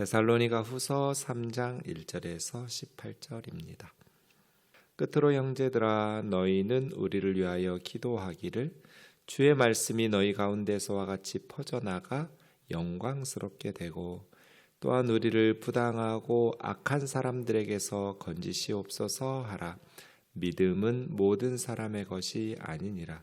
데살로니가 후서 3장 1절에서 18절입니다. 끝으로 형제들아 너희는 우리를 위하여 기도하기를 주의 말씀이 너희 가운데서와 같이 퍼져나가 영광스럽게 되고 또한 우리를 부당하고 악한 사람들에게서 건지시옵소서 하라. 믿음은 모든 사람의 것이 아니니라.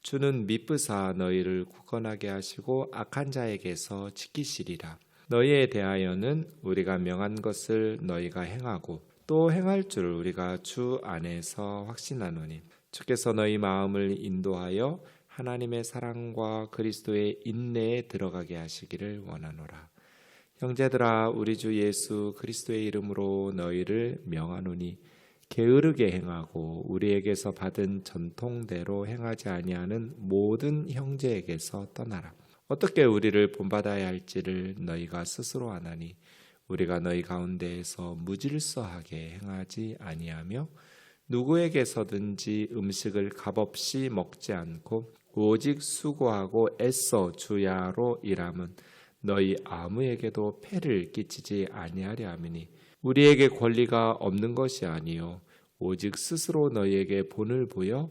주는 미쁘사 너희를 굳건하게 하시고 악한 자에게서 지키시리라. 너희에 대하여는 우리가 명한 것을 너희가 행하고 또 행할 줄 우리가 주 안에서 확신하노니 주께서 너희 마음을 인도하여 하나님의 사랑과 그리스도의 인내에 들어가게 하시기를 원하노라. 형제들아 우리 주 예수 그리스도의 이름으로 너희를 명하노니 게으르게 행하고 우리에게서 받은 전통대로 행하지 아니하는 모든 형제에게서 떠나라. 어떻게 우리를 본받아야 할지를 너희가 스스로 아나니 우리가 너희 가운데에서 무질서하게 행하지 아니하며 누구에게서든지 음식을 값없이 먹지 않고 오직 수고하고 애써 주야로 일함은 너희 아무에게도 폐를 끼치지 아니하려 함이니 우리에게 권리가 없는 것이 아니요 오직 스스로 너희에게 본을 보여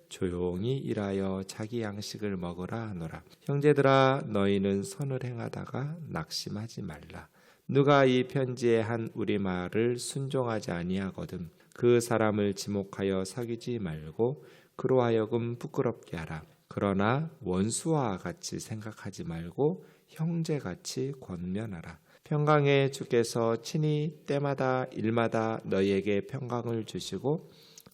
조용히 일하여 자기 양식을 먹으라 하노라. 형제들아 너희는 선을 행하다가 낙심하지 말라. 누가 이 편지에 한 우리 말을 순종하지 아니하거든 그 사람을 지목하여 사귀지 말고 그로 하여금 부끄럽게 하라. 그러나 원수와 같이 생각하지 말고 형제같이 권면하라. 평강의 주께서 친히 때마다 일마다 너희에게 평강을 주시고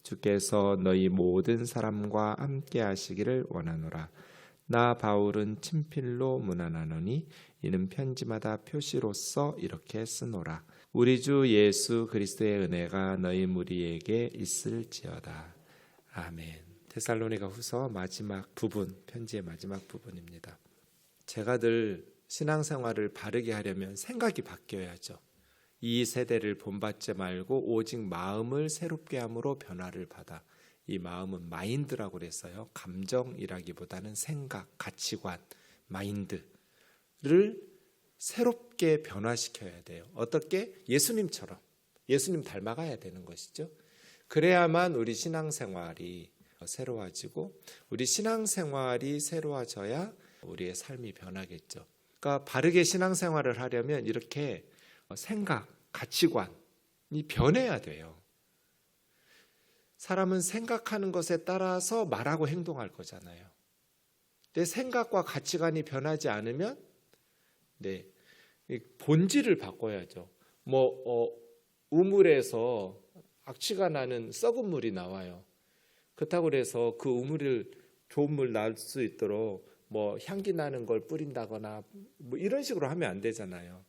주께서 너희 모든 사람과 함께 하시기를 원하노라. 나 바울은 친필로 문안하노니 이는 편지마다 표시로서 이렇게 쓰노라. 우리 주 예수 그리스도의 은혜가 너희 무리에게 있을지어다. 아멘. 테살로니가 후서 마지막 부분, 편지의 마지막 부분입니다. 제가 늘 신앙생활을 바르게 하려면 생각이 바뀌어야죠. 이 세대를 본받지 말고 오직 마음을 새롭게 함으로 변화를 받아. 이 마음은 마인드라고 그랬어요. 감정이라기보다는 생각, 가치관, 마인드를 새롭게 변화시켜야 돼요. 어떻게? 예수님처럼. 예수님 닮아가야 되는 것이죠. 그래야만 우리 신앙생활이 새로워지고 우리 신앙생활이 새로워져야 우리의 삶이 변하겠죠. 그러니까 바르게 신앙생활을 하려면 이렇게 생각, 가치관이 변해야 돼요. 사람은 생각하는 것에 따라서 말하고 행동할 거잖아요. 내 생각과 가치관이 변하지 않으면 네, 본질을 바꿔야죠. 뭐 어, 우물에서 악취가 나는 썩은 물이 나와요. 그렇다고 해서 그 우물을 좋은 물 날 수 있도록 뭐 향기 나는 걸 뿌린다거나 뭐 이런 식으로 하면 안 되잖아요.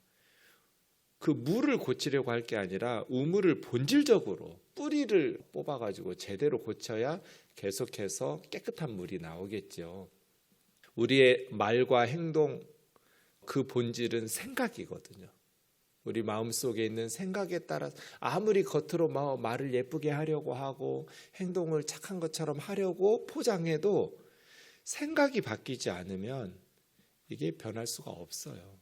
그 물을 고치려고 할 게 아니라 우물을 본질적으로 뿌리를 뽑아가지고 제대로 고쳐야 계속해서 깨끗한 물이 나오겠죠. 우리의 말과 행동 그 본질은 생각이거든요. 우리 마음 속에 있는 생각에 따라 아무리 겉으로 말을 예쁘게 하려고 하고 행동을 착한 것처럼 하려고 포장해도 생각이 바뀌지 않으면 이게 변할 수가 없어요.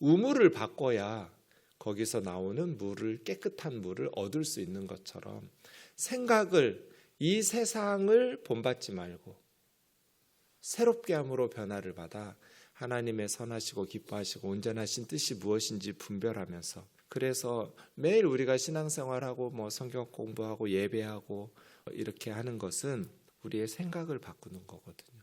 우물을 바꿔야 거기서 나오는 물을 깨끗한 물을 얻을 수 있는 것처럼 생각을 이 세상을 본받지 말고 새롭게 함으로 변화를 받아 하나님의 선하시고 기뻐하시고 온전하신 뜻이 무엇인지 분별하면서 그래서 매일 우리가 신앙생활하고 뭐 성경 공부하고 예배하고 이렇게 하는 것은 우리의 생각을 바꾸는 거거든요.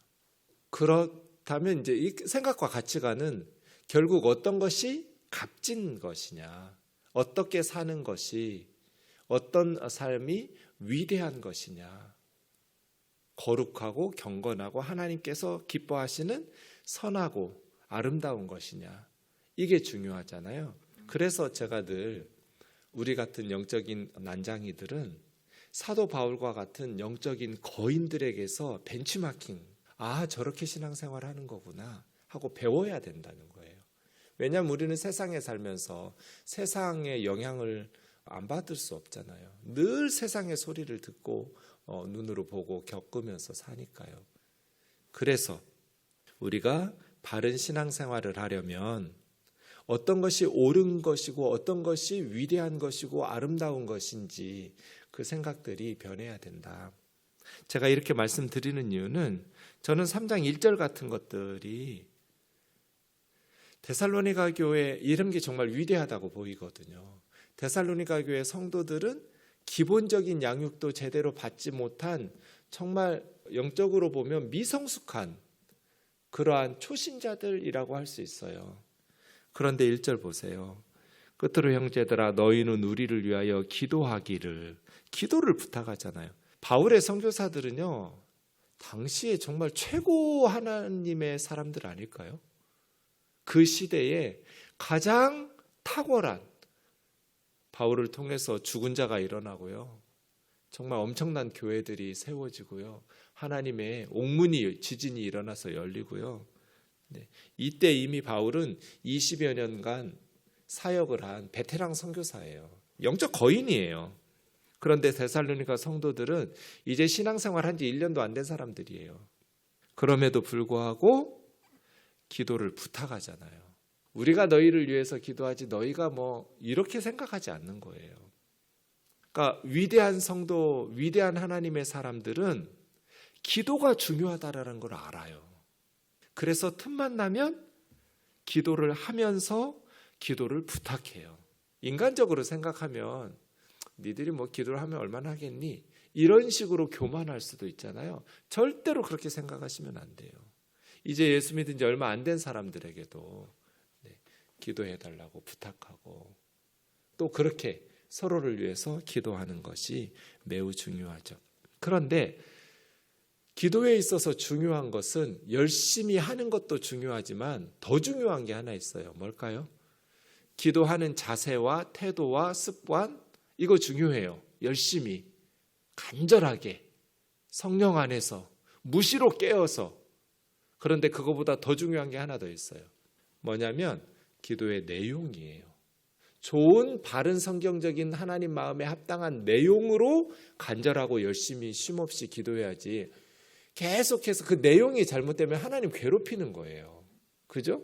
그렇다면 이제 이 생각과 가치관은 결국 어떤 것이 값진 것이냐, 어떻게 사는 것이 어떤 삶이 위대한 것이냐, 거룩하고 경건하고 하나님께서 기뻐하시는 선하고 아름다운 것이냐, 이게 중요하잖아요. 그래서 제가 늘 우리 같은 영적인 난장이들은 사도 바울과 같은 영적인 거인들에게서 벤치마킹, 아, 저렇게 신앙생활 하는 거구나 하고 배워야 된다는 거예요. 왜냐하면 우리는 세상에 살면서 세상의 영향을 안 받을 수 없잖아요. 늘 세상의 소리를 듣고 어, 눈으로 보고 겪으면서 사니까요. 그래서 우리가 바른 신앙생활을 하려면 어떤 것이 옳은 것이고 어떤 것이 위대한 것이고 아름다운 것인지 그 생각들이 변해야 된다. 제가 이렇게 말씀드리는 이유는 저는 3장 1절 같은 것들이 데살로니가 교회 이런 게 정말 위대하다고 보이거든요. 데살로니가 교회 성도들은 기본적인 양육도 제대로 받지 못한 정말 영적으로 보면 미성숙한 그러한 초신자들이라고 할 수 있어요. 그런데 1절 보세요. 끝으로 형제들아 너희는 우리를 위하여 기도하기를 기도를 부탁하잖아요. 바울의 선교사들은요. 당시에 정말 최고 하나님의 사람들 아닐까요? 그 시대에 가장 탁월한 바울을 통해서 죽은 자가 일어나고요. 정말 엄청난 교회들이 세워지고요. 하나님의 옥문이 지진이 일어나서 열리고요. 네. 이때 이미 바울은 20여 년간 사역을 한 베테랑 선교사예요. 영적 거인이에요. 그런데 데살로니가 성도들은 이제 신앙생활 한 지 1년도 안 된 사람들이에요. 그럼에도 불구하고 기도를 부탁하잖아요. 우리가 너희를 위해서 기도하지 너희가 뭐 이렇게 생각하지 않는 거예요. 그러니까 위대한 성도, 위대한 하나님의 사람들은 기도가 중요하다라는 걸 알아요. 그래서 틈만 나면 기도를 하면서 기도를 부탁해요. 인간적으로 생각하면 니들이 뭐 기도를 하면 얼마나 하겠니? 이런 식으로 교만할 수도 있잖아요. 절대로 그렇게 생각하시면 안 돼요. 이제 예수 믿은 지 얼마 안 된 사람들에게도 네, 기도해 달라고 부탁하고 또 그렇게 서로를 위해서 기도하는 것이 매우 중요하죠. 그런데 기도에 있어서 중요한 것은 열심히 하는 것도 중요하지만 더 중요한 게 하나 있어요. 뭘까요? 기도하는 자세와 태도와 습관 이거 중요해요. 열심히 간절하게 성령 안에서 무시로 깨어서 그런데 그거보다 더 중요한 게 하나 더 있어요. 뭐냐면 기도의 내용이에요. 좋은 바른 성경적인 하나님 마음에 합당한 내용으로 간절하고 열심히 쉼없이 기도해야지 계속해서 그 내용이 잘못되면 하나님 괴롭히는 거예요. 그죠?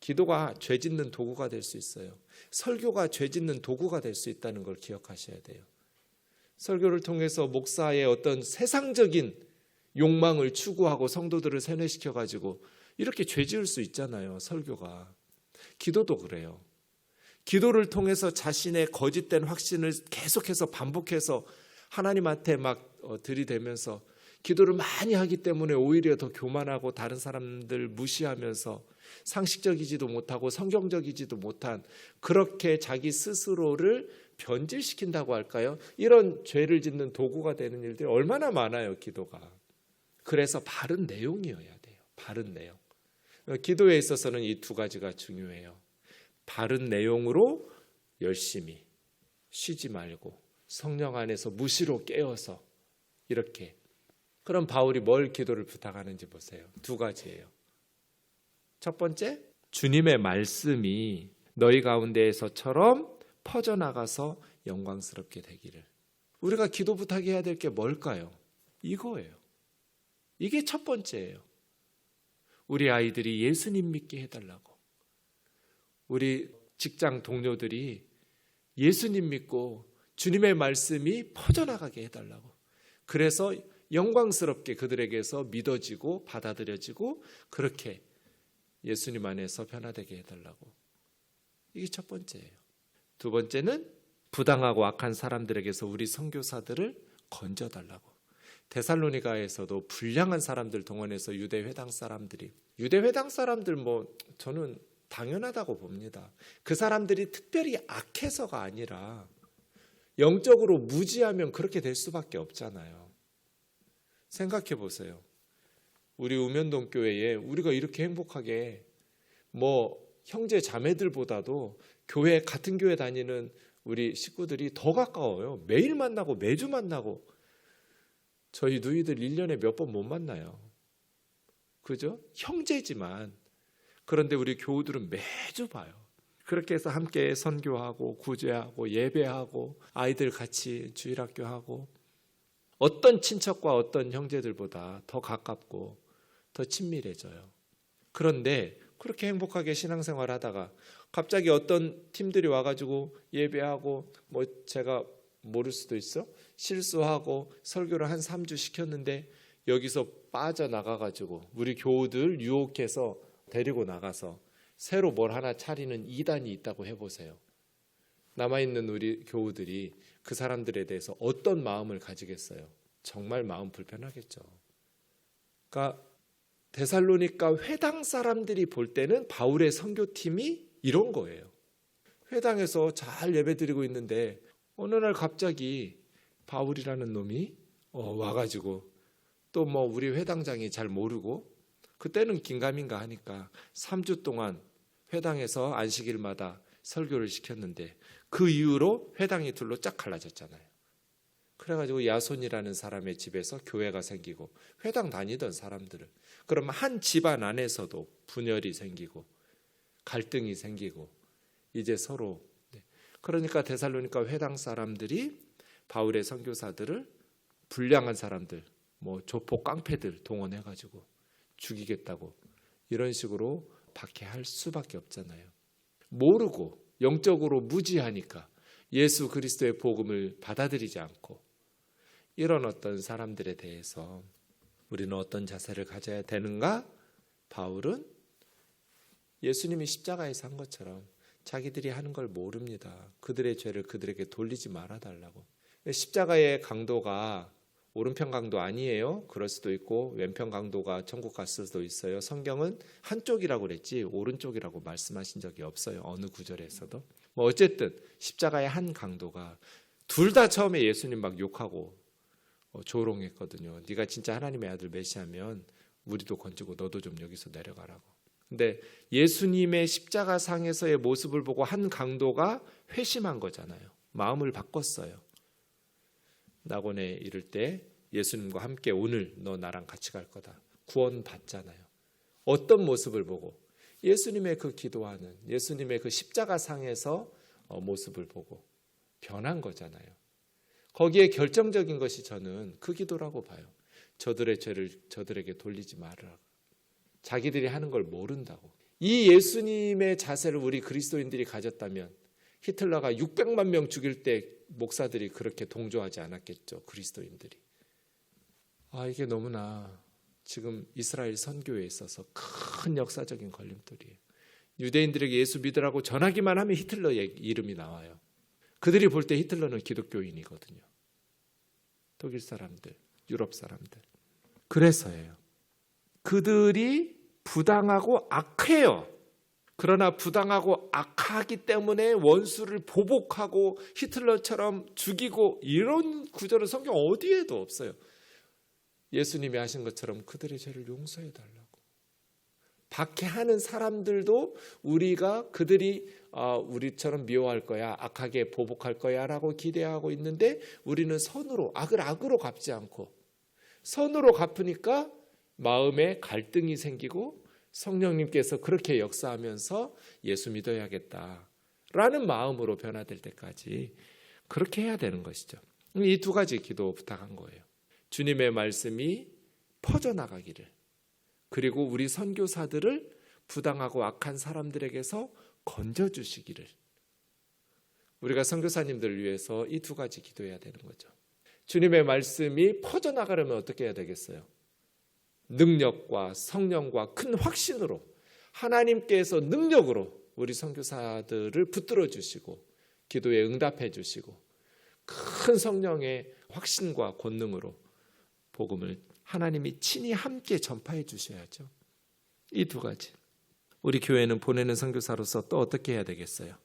기도가 죄 짓는 도구가 될 수 있어요. 설교가 죄 짓는 도구가 될 수 있다는 걸 기억하셔야 돼요. 설교를 통해서 목사의 어떤 세상적인 욕망을 추구하고 성도들을 세뇌시켜 가지고 이렇게 죄 지을 수 있잖아요. 설교가. 기도도 그래요. 기도를 통해서 자신의 거짓된 확신을 계속해서 반복해서 하나님한테 막 어, 들이대면서 기도를 많이 하기 때문에 오히려 더 교만하고 다른 사람들 무시하면서 상식적이지도 못하고 성경적이지도 못한 그렇게 자기 스스로를 변질시킨다고 할까요? 이런 죄를 짓는 도구가 되는 일들이 얼마나 많아요, 기도가. 그래서 바른 내용이어야 돼요. 바른 내용. 기도에 있어서는 이 두 가지가 중요해요. 바른 내용으로 열심히 쉬지 말고 성령 안에서 무시로 깨어서 이렇게 그럼 바울이 뭘 기도를 부탁하는지 보세요. 두 가지예요. 첫 번째, 주님의 말씀이 너희 가운데에서처럼 퍼져나가서 영광스럽게 되기를. 우리가 기도 부탁해야 될 게 뭘까요? 이거예요. 이게 첫 번째예요. 우리 아이들이 예수님 믿게 해달라고. 우리 직장 동료들이 예수님 믿고 주님의 말씀이 퍼져나가게 해달라고. 그래서 영광스럽게 그들에게서 믿어지고 받아들여지고 그렇게 예수님 안에서 변화되게 해달라고. 이게 첫 번째예요. 두 번째는 부당하고 악한 사람들에게서 우리 선교사들을 건져달라고. 데살로니가에서도 불량한 사람들 동원해서 유대 회당 사람들이 유대 회당 사람들 뭐 저는 당연하다고 봅니다. 그 사람들이 특별히 악해서가 아니라 영적으로 무지하면 그렇게 될 수밖에 없잖아요. 생각해 보세요. 우리 우면동 교회에 우리가 이렇게 행복하게 뭐 형제 자매들보다도 교회 같은 교회 다니는 우리 식구들이 더 가까워요. 매일 만나고 매주 만나고 저희 누이들 1년에 몇 번 못 만나요. 그죠? 형제지만 그런데 우리 교우들은 매주 봐요. 그렇게 해서 함께 선교하고 구제하고 예배하고 아이들 같이 주일학교 하고 어떤 친척과 어떤 형제들보다 더 가깝고 더 친밀해져요. 그런데 그렇게 행복하게 신앙생활 하다가 갑자기 어떤 팀들이 와가지고 예배하고 뭐 제가 모를 수도 있어 실수하고 설교를 한 3주 시켰는데 여기서 빠져나가 가지고 우리 교우들 유혹해서 데리고 나가서 새로 뭘 하나 차리는 이단이 있다고 해 보세요. 남아 있는 우리 교우들이 그 사람들에 대해서 어떤 마음을 가지겠어요? 정말 마음 불편하겠죠. 그러니까 데살로니가 회당 사람들이 볼 때는 바울의 선교팀이 이런 거예요. 회당에서 잘 예배드리고 있는데 어느 날 갑자기 바울이라는 놈이 어, 와가지고 또 뭐 우리 회당장이 잘 모르고 그때는 긴가민가 하니까 3주 동안 회당에서 안식일마다 설교를 시켰는데 그 이후로 회당이 둘로 쫙 갈라졌잖아요. 그래가지고 야손이라는 사람의 집에서 교회가 생기고 회당 다니던 사람들을 그럼 한 집안 안에서도 분열이 생기고 갈등이 생기고 이제 서로 네. 그러니까 데살로니가 회당 사람들이 바울의 선교사들을 불량한 사람들 뭐 조폭 깡패들 동원해 가지고 죽이겠다고 이런 식으로 박해할 수밖에 없잖아요. 모르고 영적으로 무지하니까 예수 그리스도의 복음을 받아들이지 않고 이런 어떤 사람들에 대해서 우리는 어떤 자세를 가져야 되는가? 바울은 예수님이 십자가에서 한 것처럼 자기들이 하는 걸 모릅니다. 그들의 죄를 그들에게 돌리지 말아 달라고. 십자가의 강도가 오른편 강도 아니에요. 그럴 수도 있고 왼편 강도가 천국 갔을 수도 있어요. 성경은 한쪽이라고 그랬지 오른쪽이라고 말씀하신 적이 없어요. 어느 구절에서도. 뭐 어쨌든 십자가의 한 강도가 둘 다 처음에 예수님 막 욕하고 어, 조롱했거든요. 네가 진짜 하나님의 아들 메시하면 우리도 건지고 너도 좀 여기서 내려가라고. 근데 예수님의 십자가 상에서의 모습을 보고 한 강도가 회심한 거잖아요. 마음을 바꿨어요. 낙원에 이를 때 예수님과 함께 오늘 너 나랑 같이 갈 거다. 구원 받잖아요. 어떤 모습을 보고 예수님의 그 기도하는 예수님의 그 십자가 상에서 어, 모습을 보고 변한 거잖아요. 거기에 결정적인 것이 저는 그 기도라고 봐요. 저들의 죄를 저들에게 돌리지 말으라. 자기들이 하는 걸 모른다고. 이 예수님의 자세를 우리 그리스도인들이 가졌다면 히틀러가 600만 명 죽일 때 목사들이 그렇게 동조하지 않았겠죠. 그리스도인들이. 아, 이게 너무나 지금 이스라엘 선교에 있어서 큰 역사적인 걸림돌이에요. 유대인들에게 예수 믿으라고 전하기만 하면 히틀러의 이름이 나와요. 그들이 볼 때 히틀러는 기독교인이거든요. 독일 사람들, 유럽 사람들. 그래서예요. 그들이 부당하고 악해요. 그러나 부당하고 악하기 때문에 원수를 보복하고 히틀러처럼 죽이고 이런 구절은 성경 어디에도 없어요. 예수님이 하신 것처럼 그들의 죄를 용서해 달라고. 박해하는 사람들도 우리가 그들이 어, 우리처럼 미워할 거야, 악하게 보복할 거야라고 기대하고 있는데 우리는 선으로 악을 악으로 갚지 않고 선으로 갚으니까 마음에 갈등이 생기고 성령님께서 그렇게 역사하면서 예수 믿어야겠다 라는 마음으로 변화될 때까지 그렇게 해야 되는 것이죠. 이 두 가지 기도 부탁한 거예요. 주님의 말씀이 퍼져나가기를 그리고 우리 선교사들을 부당하고 악한 사람들에게서 건져주시기를 우리가 선교사님들을 위해서 이 두 가지 기도해야 되는 거죠. 주님의 말씀이 퍼져나가려면 어떻게 해야 되겠어요? 능력과 성령과 큰 확신으로 하나님께서 능력으로 우리 선교사들을 붙들어 주시고 기도에 응답해 주시고 큰 성령의 확신과 권능으로 복음을 하나님이 친히 함께 전파해 주셔야죠. 이 두 가지. 우리 교회는 보내는 선교사로서 또 어떻게 해야 되겠어요?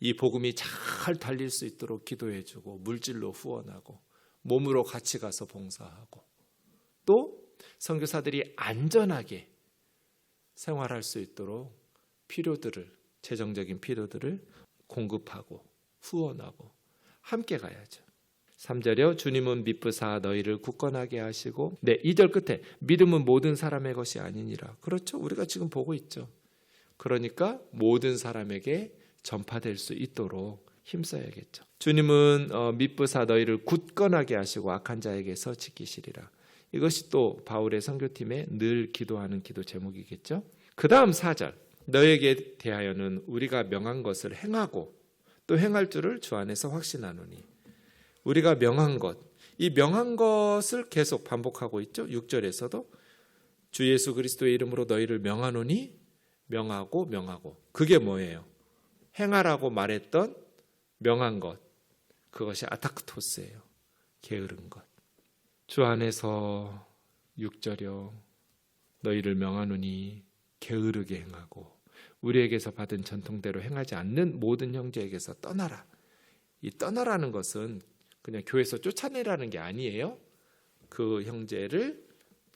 이 복음이 잘 달릴 수 있도록 기도해 주고 물질로 후원하고 몸으로 같이 가서 봉사하고 또 선교사들이 안전하게 생활할 수 있도록 필요들을 재정적인 필요들을 공급하고 후원하고 함께 가야죠. 3절이요. 주님은 미쁘사 너희를 굳건하게 하시고 네, 2절 끝에 믿음은 모든 사람의 것이 아니니라. 그렇죠. 우리가 지금 보고 있죠. 그러니까 모든 사람에게 전파될 수 있도록 힘써야겠죠. 주님은 어, 미쁘사 너희를 굳건하게 하시고 악한 자에게서 지키시리라. 이것이 또 바울의 선교팀의 늘 기도하는 기도 제목이겠죠. 그 다음 4절 너에게 대하여는 우리가 명한 것을 행하고 또 행할 줄을 주 안에서 확신하노니 우리가 명한 것, 이 명한 것을 계속 반복하고 있죠. 6절에서도 주 예수 그리스도의 이름으로 너희를 명하노니 명하고 명하고 그게 뭐예요? 행하라고 말했던 명한 것 그것이 아타크토스예요. 게으른 것. 주 안에서 6절여 너희를 명하노니 게으르게 행하고 우리에게서 받은 전통대로 행하지 않는 모든 형제에게서 떠나라. 이 떠나라는 것은 그냥 교회에서 쫓아내라는 게 아니에요. 그 형제를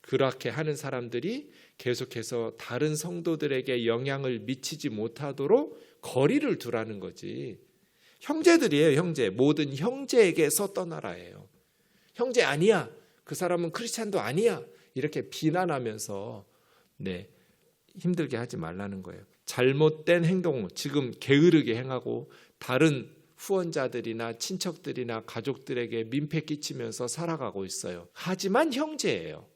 그렇게 하는 사람들이 계속해서 다른 성도들에게 영향을 미치지 못하도록 거리를 두라는 거지. 형제들이에요, 형제. 모든 형제에게서 떠나라예요. 형제 아니야. 그 사람은 크리스찬도 아니야. 이렇게 비난하면서 네. 힘들게 하지 말라는 거예요. 잘못된 행동, 지금 게으르게 행하고 다른 후원자들이나 친척들이나 가족들에게 민폐 끼치면서 살아가고 있어요. 하지만 형제예요.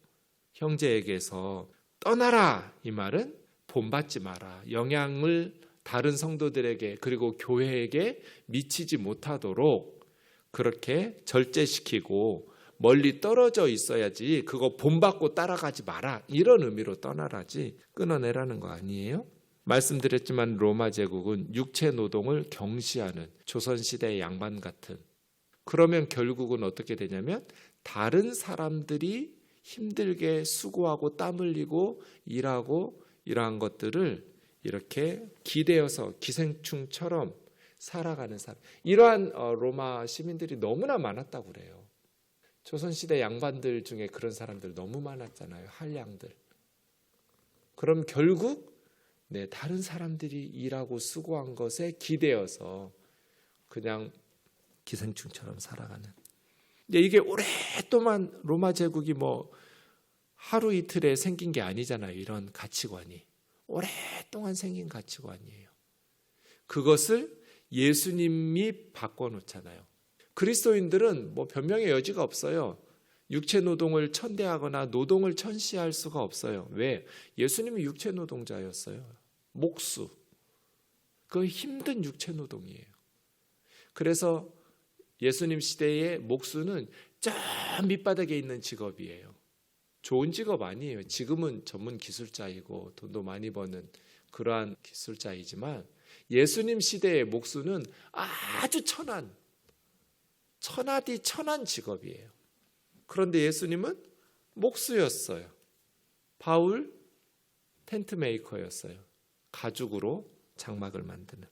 형제에게서 떠나라 이 말은 본받지 마라. 영향을 다른 성도들에게 그리고 교회에게 미치지 못하도록 그렇게 절제시키고 멀리 떨어져 있어야지 그거 본받고 따라가지 마라 이런 의미로 떠나라지 끊어내라는 거 아니에요? 말씀드렸지만 로마 제국은 육체 노동을 경시하는 조선 시대의 양반 같은 그러면 결국은 어떻게 되냐면 다른 사람들이 힘들게 수고하고 땀 흘리고 일하고 이러한 것들을 이렇게 기대어서 기생충처럼 살아가는 사람 이러한 어, 로마 시민들이 너무나 많았다고 그래요. 조선시대 양반들 중에 그런 사람들 너무 많았잖아요. 한량들. 그럼 결국 네, 다른 사람들이 일하고 수고한 것에 기대어서 그냥 기생충처럼 살아가는. 근데 이게 오랫동안 로마 제국이 뭐 하루 이틀에 생긴 게 아니잖아요. 이런 가치관이. 오랫동안 생긴 가치관이에요. 그것을 예수님이 바꿔놓잖아요. 그리스도인들은 뭐 변명의 여지가 없어요. 육체 노동을 천대하거나 노동을 천시할 수가 없어요. 왜? 예수님이 육체 노동자였어요. 목수. 그 힘든 육체 노동이에요. 그래서 예수님 시대의 목수는 저 밑바닥에 있는 직업이에요. 좋은 직업 아니에요. 지금은 전문 기술자이고 돈도 많이 버는 그러한 기술자이지만 예수님 시대의 목수는 아주 천한 천하디 천한 직업이에요. 그런데 예수님은 목수였어요. 바울 텐트 메이커였어요. 가죽으로 장막을 만드는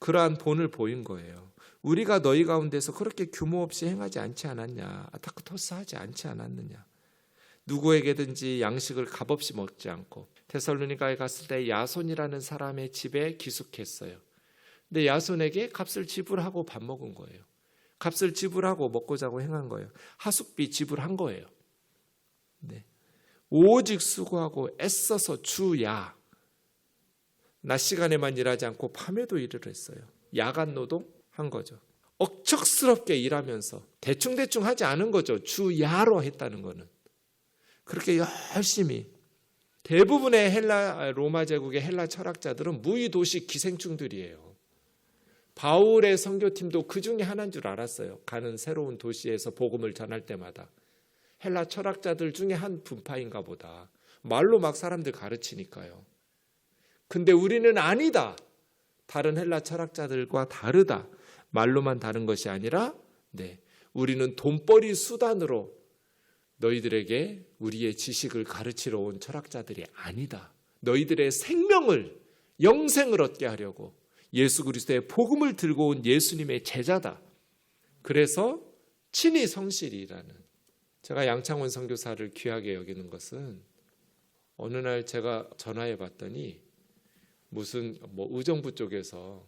그러한 본을 보인 거예요. 우리가 너희 가운데서 그렇게 규모 없이 행하지 않지 않았냐? 아타크토스 하지 않지 않았느냐? 누구에게든지 양식을 값없이 먹지 않고 테살로니가에 갔을 때 야손이라는 사람의 집에 기숙했어요. 근데 야손에게 값을 지불하고 밥 먹은 거예요. 값을 지불하고 먹고 자고 행한 거예요. 하숙비 지불한 거예요. 네. 오직 수고하고 애써서 주야. 낮 시간에만 일하지 않고 밤에도 일을 했어요. 야간 노동 한 거죠. 억척스럽게 일하면서 대충대충 하지 않은 거죠. 주야로 했다는 거는. 그렇게 열심히 대부분의 헬라 로마 제국의 헬라 철학자들은 무의도시 기생충들이에요. 바울의 선교팀도 그 중에 하나인 줄 알았어요. 가는 새로운 도시에서 복음을 전할 때마다 헬라 철학자들 중에 한 분파인가 보다. 말로 막 사람들 가르치니까요. 근데 우리는 아니다. 다른 헬라 철학자들과 다르다. 말로만 다른 것이 아니라 네. 우리는 돈벌이 수단으로 너희들에게 우리의 지식을 가르치러 온 철학자들이 아니다. 너희들의 생명을 영생을 얻게 하려고 예수 그리스도의 복음을 들고 온 예수님의 제자다. 그래서 친히 성실이라는 제가 양창원 선교사를 귀하게 여기는 것은 어느 날 제가 전화해 봤더니 무슨 뭐 의정부 쪽에서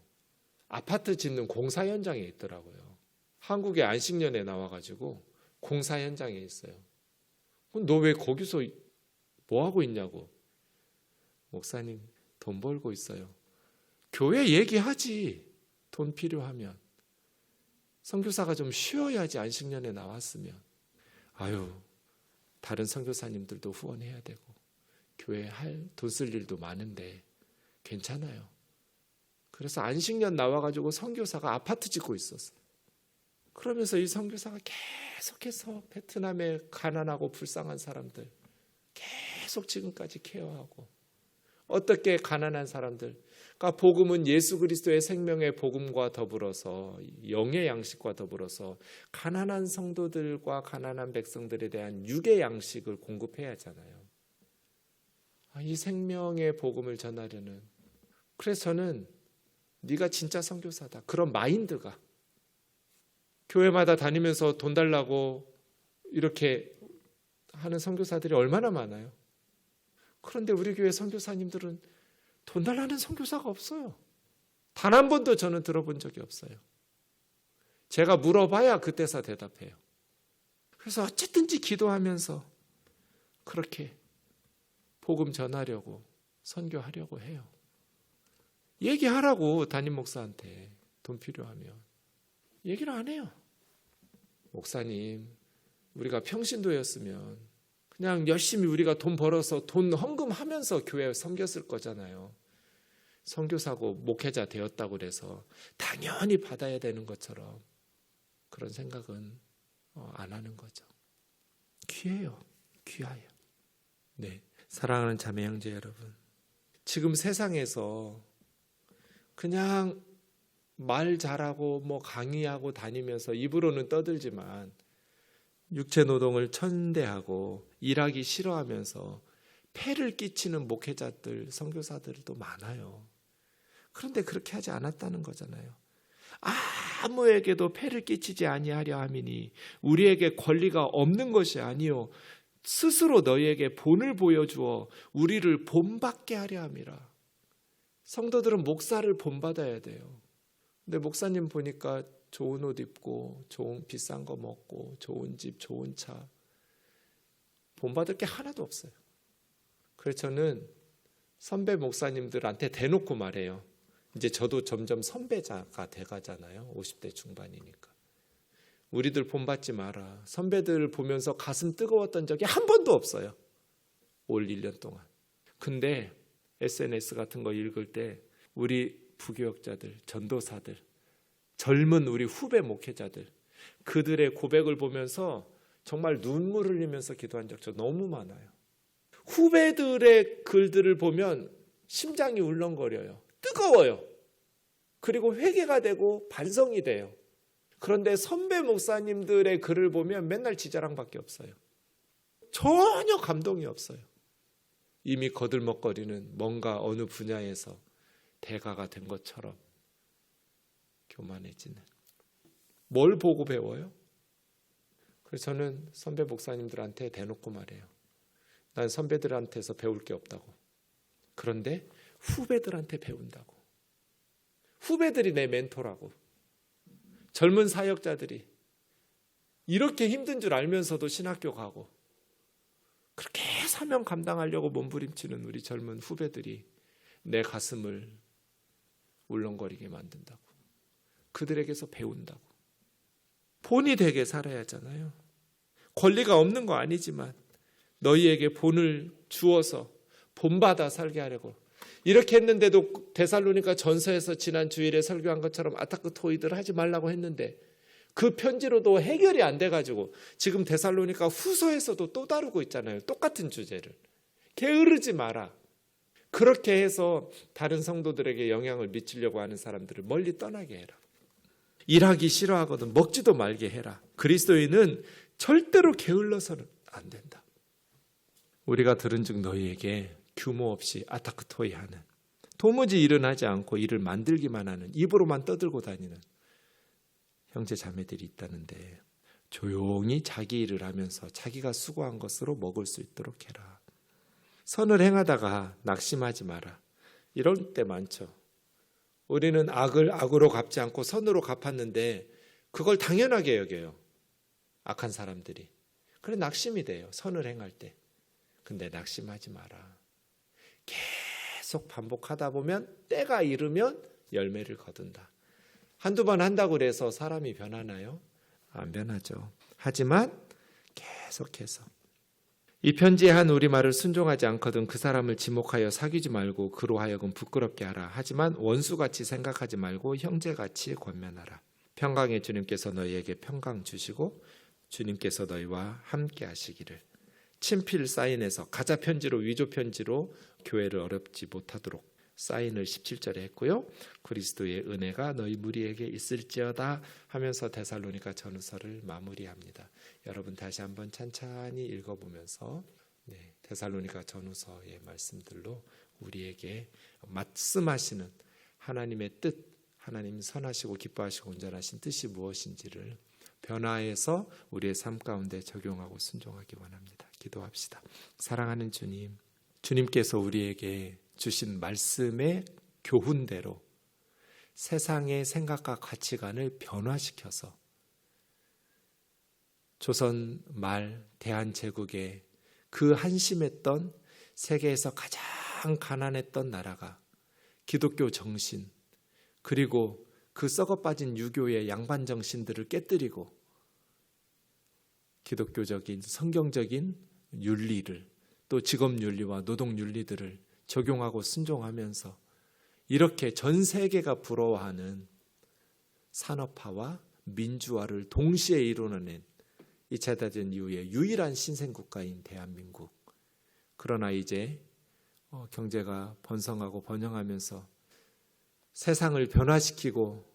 아파트 짓는 공사 현장에 있더라고요. 한국의 안식년에 나와가지고 공사 현장에 있어요. 너 왜 거기서 뭐 하고 있냐고. 목사님 돈 벌고 있어요. 교회 얘기하지. 돈 필요하면. 선교사가 좀 쉬어야지 안식년에 나왔으면. 아유, 다른 선교사님들도 후원해야 되고 교회 할 돈 쓸 일도 많은데 괜찮아요. 그래서 안식년 나와가지고 선교사가 아파트 짓고 있었어요. 그러면서 이 선교사가 계속해서 베트남의 가난하고 불쌍한 사람들 계속 지금까지 케어하고 어떻게 가난한 사람들 그러니까 복음은 예수 그리스도의 생명의 복음과 더불어서 영의 양식과 더불어서 가난한 성도들과 가난한 백성들에 대한 육의 양식을 공급해야 하잖아요. 아, 이 생명의 복음을 전하려는 그래서 저는 네가 진짜 선교사다 그런 마인드가 교회마다 다니면서 돈 달라고 이렇게 하는 선교사들이 얼마나 많아요. 그런데 우리 교회 선교사님들은 돈 달라는 선교사가 없어요. 단 한 번도 저는 들어본 적이 없어요. 제가 물어봐야 그때서 대답해요. 그래서 어쨌든지 기도하면서 그렇게 복음 전하려고 선교하려고 해요. 얘기하라고 담임 목사한테 돈 필요하면 얘기를 안 해요. 목사님, 우리가 평신도였으면 그냥 열심히 우리가 돈 벌어서 돈 헌금하면서 교회 섬겼을 거잖아요. 선교사고 목회자 되었다고 그래서 당연히 받아야 되는 것처럼 그런 생각은 어, 안 하는 거죠. 귀해요. 귀하여. 네. 사랑하는 자매 형제 여러분. 지금 세상에서 그냥 말 잘하고 뭐 강의하고 다니면서 입으로는 떠들지만 육체 노동을 천대하고 일하기 싫어하면서 폐를 끼치는 목회자들, 선교사들도 많아요. 그런데 그렇게 하지 않았다는 거잖아요. 아무에게도 폐를 끼치지 아니하려 함이니 우리에게 권리가 없는 것이 아니요 스스로 너희에게 본을 보여주어 우리를 본받게 하려 함이라. 성도들은 목사를 본받아야 돼요. 근데 목사님 보니까 좋은 옷 입고 좋은 비싼 거 먹고 좋은 집, 좋은 차 본받을 게 하나도 없어요. 그래서 저는 선배 목사님들한테 대놓고 말해요. 이제 저도 점점 선배자가 돼가잖아요. 50대 중반이니까. 우리들 본받지 마라. 선배들 보면서 가슴 뜨거웠던 적이 한 번도 없어요. 올 1년 동안. 근데 SNS 같은 거 읽을 때 우리 부교역자들, 전도사들, 젊은 우리 후배 목회자들 그들의 고백을 보면서 정말 눈물 흘리면서 기도한 적저 너무 많아요. 후배들의 글들을 보면 심장이 울렁거려요. 뜨거워요. 그리고 회개가 되고 반성이 돼요. 그런데 선배 목사님들의 글을 보면 맨날 지자랑밖에 없어요. 전혀 감동이 없어요. 이미 거들먹거리는 뭔가 어느 분야에서 대가가 된 것처럼 교만해지는. 뭘 보고 배워요? 그래서 저는 선배 목사님들한테 대놓고 말해요. 난 선배들한테서 배울 게 없다고. 그런데 후배들한테 배운다고. 후배들이 내 멘토라고. 젊은 사역자들이 이렇게 힘든 줄 알면서도 신학교 가고 그렇게 사명 감당하려고 몸부림치는 우리 젊은 후배들이 내 가슴을 울렁거리게 만든다고. 그들에게서 배운다고. 본이 되게 살아야 하잖아요. 권리가 없는 거 아니지만 너희에게 본을 주어서 본받아 살게 하려고 이렇게 했는데도 데살로니가 전서에서 지난 주일에 설교한 것처럼 아타크토이들 하지 말라고 했는데 그 편지로도 해결이 안 돼가지고 지금 데살로니가 후서에서도 또 다루고 있잖아요. 똑같은 주제를. 게으르지 마라. 그렇게 해서 다른 성도들에게 영향을 미치려고 하는 사람들을 멀리 떠나게 해라. 일하기 싫어하거든 먹지도 말게 해라. 그리스도인은 절대로 게을러서는 안 된다. 우리가 들은 즉 너희에게 규모 없이 아타크토이 하는 도무지 일은 하지 않고 일을 만들기만 하는 입으로만 떠들고 다니는 형제 자매들이 있다는데 조용히 자기 일을 하면서 자기가 수고한 것으로 먹을 수 있도록 해라. 선을 행하다가 낙심하지 마라. 이럴 때 많죠. 우리는 악을 악으로 갚지 않고 선으로 갚았는데 그걸 당연하게 여겨요. 악한 사람들이. 그래 낙심이 돼요. 선을 행할 때. 근데 낙심하지 마라. 계속 반복하다 보면 때가 이르면 열매를 거둔다. 한두 번 한다고 그래서 사람이 변하나요? 안 변하죠. 하지만 계속해서 이 편지에 한 우리말을 순종하지 않거든 그 사람을 지목하여 사귀지 말고 그로 하여금 부끄럽게 하라. 하지만 원수같이 생각하지 말고 형제같이 권면하라. 평강의 주님께서 너희에게 평강 주시고 주님께서 너희와 함께 하시기를. 친필 사인해서 가짜 편지로 위조 편지로 교회를 어렵지 못하도록 사인을 17절에 했고요. 그리스도의 은혜가 너희 무리에게 있을지어다 하면서 데살로니가 전후서를 마무리합니다. 여러분 다시 한번 찬찬히 읽어보면서 네, 데살로니가 전후서의 말씀들로 우리에게 말씀하시는 하나님의 뜻, 하나님 선하시고 기뻐하시고 온전하신 뜻이 무엇인지를 변화해서 우리의 삶 가운데 적용하고 순종하기 원합니다. 기도합시다. 사랑하는 주님, 주님께서 우리에게 주신 말씀의 교훈대로 세상의 생각과 가치관을 변화시켜서 조선 말 대한제국에 그 한심했던 세계에서 가장 가난했던 나라가 기독교 정신 그리고 그 썩어 빠진 유교의 양반 정신들을 깨뜨리고 기독교적인 성경적인 윤리를 또 직업 윤리와 노동 윤리들을 적용하고 순종하면서 이렇게 전 세계가 부러워하는 산업화와 민주화를 동시에 이루어낸 2차 대전 이후에 유일한 신생 국가인 대한민국. 그러나 이제 어, 경제가 번성하고 번영하면서 세상을 변화시키고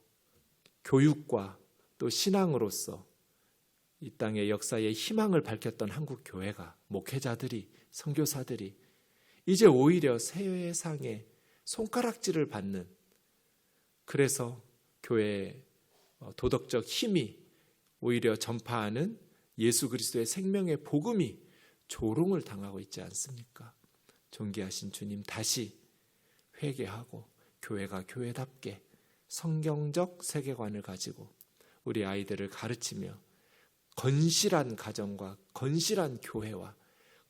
교육과 또 신앙으로서 이 땅의 역사의 희망을 밝혔던 한국 교회가 목회자들이 선교사들이 이제 오히려 세상의 손가락질을 받는 그래서 교회의 어, 도덕적 힘이 오히려 전파하는 예수 그리스도의 생명의 복음이 조롱을 당하고 있지 않습니까? 존귀하신 주님 다시 회개하고 교회가 교회답게 성경적 세계관을 가지고 우리 아이들을 가르치며 건실한 가정과 건실한 교회와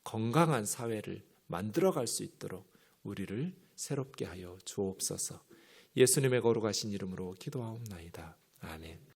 건강한 사회를 만들어갈 수 있도록 우리를 새롭게 하여 주옵소서. 예수님의 거룩하신 이름으로 기도하옵나이다. 아멘.